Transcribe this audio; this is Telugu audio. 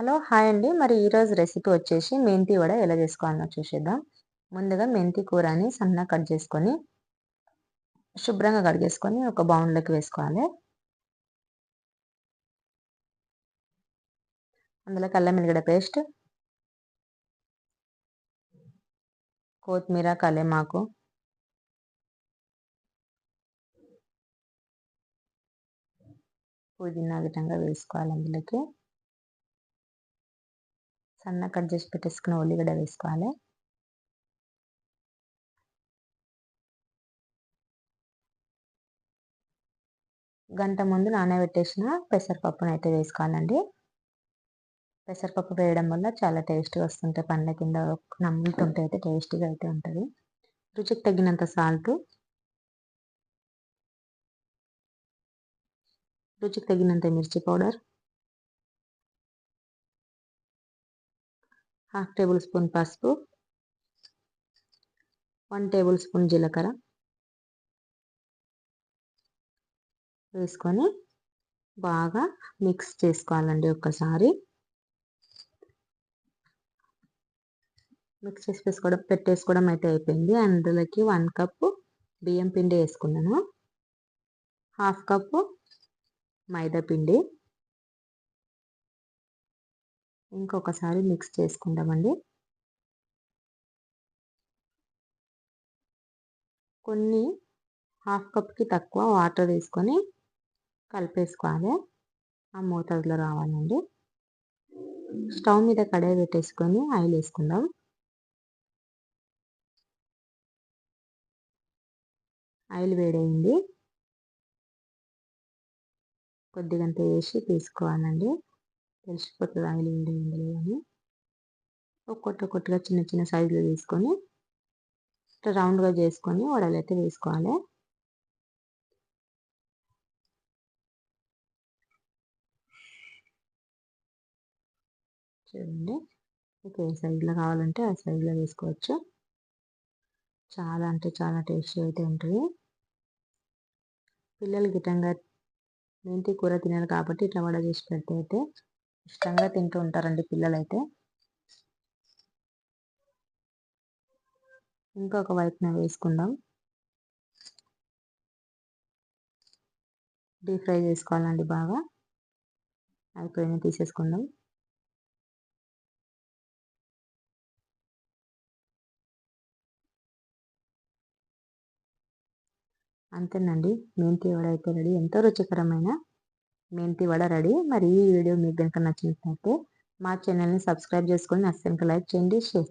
హలో హాయ్ అండి. మరి ఈరోజు రెసిపీ వచ్చేసి మెంతి వడ ఎలా చేసుకోవాలో చూసేద్దాం. ముందుగా మెంతి కూరని సన్నగా కట్ చేసుకొని శుభ్రంగా కడిగేసుకొని ఒక బౌన్లోకి వేసుకోవాలి. అందులో కళ్ళ మిలిగడ పేస్ట్ కొత్తిమీర కలేమాకు పుదీనా విధంగా వేసుకోవాలి అందులోకి. సన్న కట్ చేసి పెట్టేసుకున్న ఉల్లిగడ్డ వేసుకోవాలి. గంట ముందు నానబెట్టేసిన పెసరపప్పును అయితే వేసుకోవాలండి. పెసరపప్పు వేయడం వల్ల చాలా టేస్ట్గా వస్తుంటాయి. పండ్ల కింద నమ్ముతుంటే అయితే టేస్టీగా అయితే ఉంటుంది. రుచికి తగినంత సాల్ట్. రుచికి తగినంత మిర్చి పౌడర్. హాఫ్ టేబుల్ స్పూన్ పసుపు వన్ టేబుల్ స్పూన్ జీలకర్ర వేసుకొని బాగా మిక్స్ చేసుకోవాలండి ఒక్కసారి. మిక్స్ చేసి వేసుకోవడం పెట్టేసుకోవడం అయితే అయిపోయింది. అందులోకి వన్ కప్పు బియ్యం పిండి వేసుకున్నాను. హాఫ్ కప్పు మైదా పిండి. ఇంకొకసారి మిక్స్ చేసుకుందామండి. కొన్ని హాఫ్ కప్కి తక్కువ వాటర్ వేసుకొని కలిపేసుకోవాలి. ఆ మోతాదులో రావాలండి. స్టవ్ మీద కడాయి పెట్టేసుకొని ఆయిల్ వేసుకుందాం. ఆయిల్ వేడైంది. కొద్దిగంత వేసి తీసుకోవాలండి. తెలిసిపోతుంది ఆయిల్ వేడి ఇందులో అని. ఒక్కొక్క ఒక్కొక్కటిగా చిన్న చిన్న సైజులో తీసుకొని ఇట్లా రౌండ్గా చేసుకొని వడలు అయితే వేసుకోవాలి. చూడండి. మీకు ఏ సైజులో కావాలంటే ఆ సైజులో వేసుకోవచ్చు. చాలా అంటే చాలా టేస్టీ అయితే ఉంటుంది. పిల్లలు గిట్టంగా మెంతి కూర తినాలి కాబట్టి ఇట్లా వడ చేసి పెడితే అయితే ఇష్టంగా తింటూ ఉంటారండి పిల్లలైతే. ఇంకొక వైపున వేసుకుందాం. డీప్ ఫ్రై చేసుకోవాలండి బాగా. అయిపోయిన తీసేసుకుందాం. అంతేనండి మెంతి వడ అయితే రెడీ. ఎంతో రుచికరమైన మెంతి వడ రెడీ. మరి ఈ వీడియో మీకు కనుక నచ్చినట్లయితే మా ఛానల్ని సబ్స్క్రైబ్ చేసుకొని నచ్చక లైక్ చేయండి షేర్